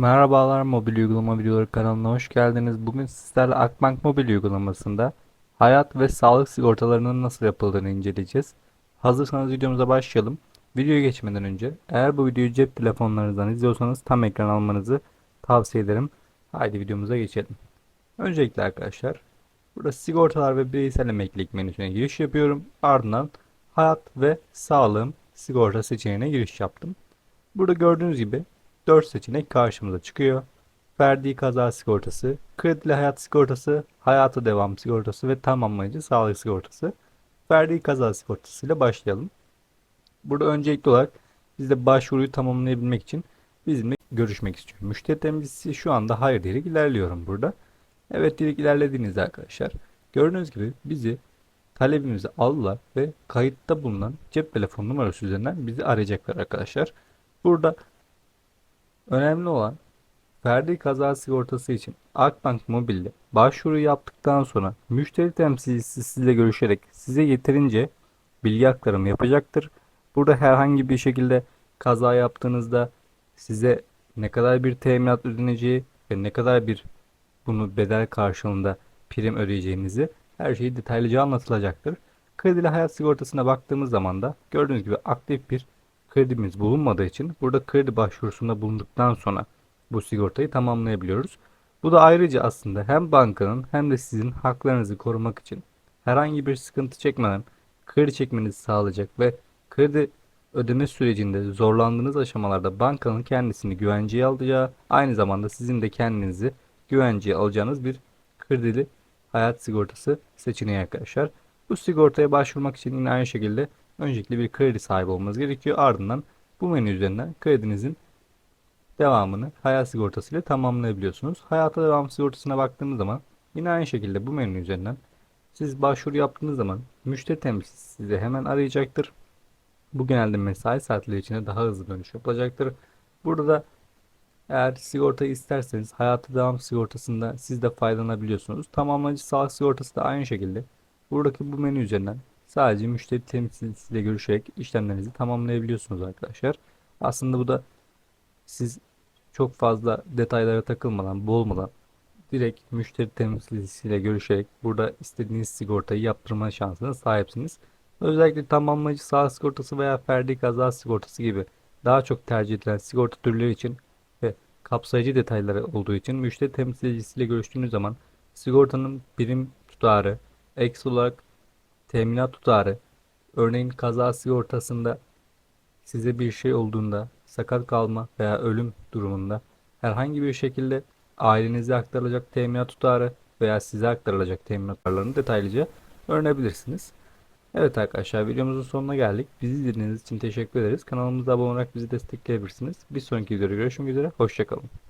Merhabalar mobil uygulama videoları kanalına hoş geldiniz. Bugün sizlerle Akbank mobil uygulamasında hayat ve sağlık sigortalarının nasıl yapıldığını inceleyeceğiz. Hazırsanız videomuza başlayalım. Videoya geçmeden önce eğer bu videoyu cep telefonlarınızdan izliyorsanız tam ekran almanızı tavsiye ederim. Haydi videomuza geçelim. Öncelikle arkadaşlar burada sigortalar ve bireysel emeklilik menüsüne giriş yapıyorum. Ardından hayat ve sağlığım sigorta seçeneğine giriş yaptım. Burada gördüğünüz gibi 4 seçenek karşımıza çıkıyor. Ferdi kaza sigortası, kredili hayat sigortası, hayata devam sigortası ve tamamlayıcı sağlık sigortası. Ferdi kaza sigortası ile başlayalım. Burada öncelikli olarak biz de başvuruyu tamamlayabilmek için bizimle görüşmek istiyor. Müşteri temsilcisi şu anda hayır diyerek ilerliyorum burada. Evet diyerek ilerlediğinizde arkadaşlar gördüğünüz gibi bizi talebimizi aldılar ve kayıtta bulunan cep telefon numarası üzerinden bizi arayacaklar arkadaşlar. Burada Önemli olan Ferdi kaza sigortası için Akbank Mobil'de başvuru yaptıktan sonra müşteri temsilcisi sizle görüşerek size yeterince bilgi aktarımı yapacaktır. Burada herhangi bir şekilde kaza yaptığınızda size ne kadar bir teminat ödeneceği ve ne kadar bir bunu bedel karşılığında prim ödeyeceğinizi her şeyi detaylıca anlatılacaktır. Kredili hayat sigortasına baktığımız zaman da gördüğünüz gibi aktif bir kredimiz bulunmadığı için burada kredi başvurusunda bulunduktan sonra bu sigortayı tamamlayabiliyoruz. Bu da ayrıca aslında hem bankanın hem de sizin haklarınızı korumak için herhangi bir sıkıntı çekmeden kredi çekmenizi sağlayacak ve kredi ödeme sürecinde zorlandığınız aşamalarda bankanın kendisini güvenceye alacağı, aynı zamanda sizin de kendinizi güvenceye alacağınız bir kredili hayat sigortası seçeneği arkadaşlar. Bu sigortaya başvurmak için yine aynı şekilde öncelikle bir kredi sahibi olmanız gerekiyor. Ardından bu menü üzerinden kredinizin devamını hayat sigortası ile tamamlayabiliyorsunuz. Hayata devam sigortasına baktığımız zaman yine aynı şekilde bu menü üzerinden siz başvuru yaptığınız zaman müşteri temsilcisi sizi hemen arayacaktır. Bu genelde mesai saatleri içinde daha hızlı dönüş yapılacaktır. Burada da eğer sigortayı isterseniz hayata devam sigortasında siz de faydalanabiliyorsunuz. Tamamlayıcı sağlık sigortası da aynı şekilde. Buradaki bu menü üzerinden sadece müşteri temsilcisiyle görüşerek işlemlerinizi tamamlayabiliyorsunuz arkadaşlar. Aslında bu da siz çok fazla detaylara takılmadan, boğulmadan direkt müşteri temsilcisiyle görüşerek burada istediğiniz sigortayı yaptırma şansına sahipsiniz. Özellikle tamamlayıcı sağlık sigortası veya ferdi kaza sigortası gibi daha çok tercih edilen sigorta türleri için ve kapsayıcı detayları olduğu için müşteri temsilcisiyle görüştüğünüz zaman sigortanın birim tutarı, eks olarak teminat tutarı, örneğin kaza sigortasında size bir şey olduğunda, sakat kalma veya ölüm durumunda herhangi bir şekilde ailenize aktarılacak teminat tutarı veya size aktarılacak teminat tutarlarını detaylıca öğrenebilirsiniz. Evet arkadaşlar videomuzun sonuna geldik. Bizi izlediğiniz için teşekkür ederiz. Kanalımıza abone olarak bizi destekleyebilirsiniz. Bir sonraki videoda görüşmek üzere. Hoşçakalın.